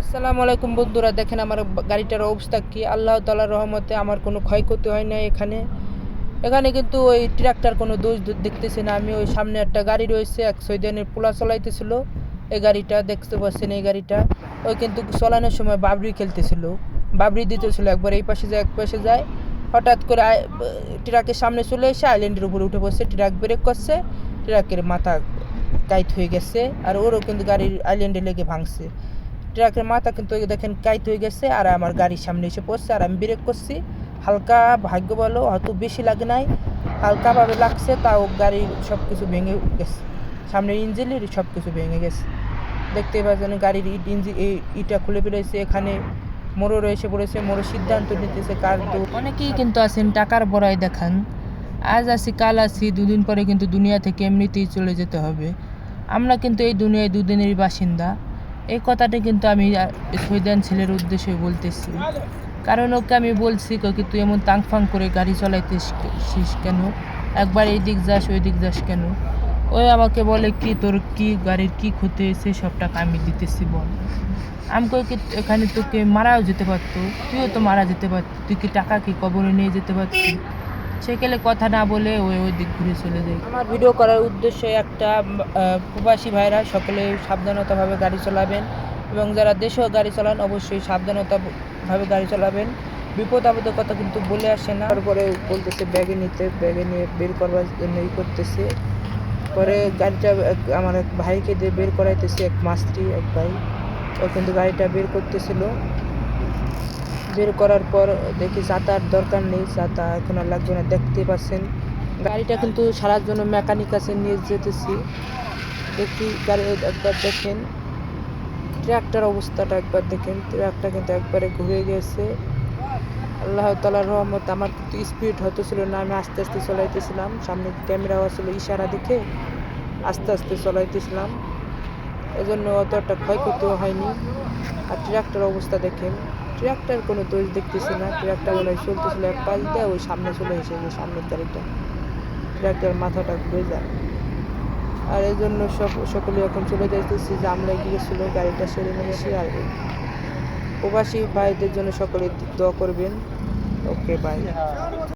আসসালামু আলাইকুম বন্ধুরা, দেখেন আমার গাড়িটার অবস্থা কি। আল্লাহ তালার রহমতে আমার কোনো ক্ষয়ক্ষতি হয় না এখানে। এখানে কিন্তু ওই ট্রাক্টর কোনো দোষ দেখতেছি না। আমি ওই সামনে একটা গাড়ি রয়েছে, এক সৈদানের পোলা চলাইতেছিল। এই গাড়িটা দেখতে পাচ্ছেন এই গাড়িটা। ওই কিন্তু চলানোর সময় বাবরি খেলতেছিল। বাবরি দিতেছিল একবার, এই পাশে যায়, এক পাশে যায়। হঠাৎ করে ট্রাকের সামনে চলে এসে আইল্যান্ডের উপরে উঠে বসে ট্রাক ব্রেক করছে, ট্রাকের মাথা কাইট হয়ে গেছে, আর ওরও কিন্তু গাড়ির আইল্যান্ডে লেগে ভাঙছে। ট্রাকের মাথা কিন্তু দেখেন কাইত হয়ে গেছে, আর আমার গাড়ির সামনে এসে পড়ছে, আর আমি ব্রেক করছি। হালকা ভাগ্য ভালো হয়তো বেশি লাগে নাই, হালকাভাবে লাগছে, তাও গাড়ির সব কিছু ভেঙে গেছে। সামনের ইঞ্জিনের সব কিছু ভেঙে গেছে। দেখতে পাচ্ছেন গাড়ির ইট ইঞ্জি এই ইটা খুলে ফেলেছে, এখানে মোড়র রয়েছে, পড়েছে মোড়র সিদ্ধান্ত নিতেছে কার। অনেকেই কিন্তু আছেন টাকার বড়াই দেখান। আজ আছি, কাল আছি, দুদিন পরে কিন্তু দুনিয়া থেকে এমনিতেই চলে যেতে হবে। আমরা কিন্তু এই দুনিয়ায় দুদিনেরই বাসিন্দা। এই কথাটা কিন্তু আমি সৈদান ছেলের উদ্দেশ্যে বলতেছি। কারণ ওকে আমি বলছি কি তুই এমন তাং ফাং করে গাড়ি চালাইতেছিস কেন? একবার এই দিক যাস ওই দিক যাস কেন? ওই আমাকে বলে কি, তোর কি গাড়ির কি ক্ষতি হয়েছে, সব টাকা আমি দিতেছি বল। আমি কই কি, এখানে তোকে মারাও যেতে পারতো, তুইও তো মারা যেতে পারতি, তুই কি টাকা কি কবরে নিয়ে যেতে পারতি? সেকেলে কথা না বলে ওই ওই দিক ঘুরে চলে যায়। আমার ভিডিও করার উদ্দেশ্য একটা প্রবাসী ভাইরা সকলে সাবধানতাভাবে গাড়ি চালাবেন এবং যারা দেশেও গাড়ি চালান অবশ্যই সাবধানতাভাবে গাড়ি চালাবেন। বিপদ আপদের কথা কিন্তু বলে আসে না। তারপরে বলতেছে, ব্যাগে নিতে, ব্যাগে নিয়ে বের করবার জন্য ই করতেছে। পরে গাড়িটা আমার এক ভাইকে দিয়ে বের করাইতেছে, এক মাস্ত্রি, এক ভাই। ও কিন্তু গাড়িটা বের করতেছিল। বের করার পর দেখি চাতার দরকার নেই চাতা এখন আর লাগবে না দেখতে পাচ্ছেন। গাড়িটা কিন্তু সারার জন্য মেকানিক কাছে নিয়ে যেতেছি। দেখি গাড়ি, একবার দেখেন। ট্র্যাকটার অবস্থাটা একবার দেখেন। ট্র্যাকটা কিন্তু একবারে ঘুরে গেছে। আল্লাহ তালার রহমত, আমার কিন্তু স্পিড হতে ছিল না, আমি আস্তে আস্তে চলাইতেছিলাম। সামনে ক্যামেরাও ছিল ইশারা দেখে আস্তে আস্তে চলাইতেছিলাম। এজন্য অত একটা ক্ষয়ক্ষতিও হয়নি। আর ট্রাক্টর অবস্থা দেখেন। ট্রাক্টর কোনো দোষ দেখতেছি না। ট্রাকটা মনে হয় চলতেছিল, এক পাশ দিয়ে ওই সামনে চলে এসে যে সামনের গাড়িটা ট্রাকটার মাথাটা ঘুরে যায়। আর এই জন্য সব সকলে এখন চলে যাইতেছি আমরা গিয়েছিল গাড়িটা সেরে এসে আর প্রবাসী ভাইদের জন্য সকলে দোয়া করবেন। Okay, bye.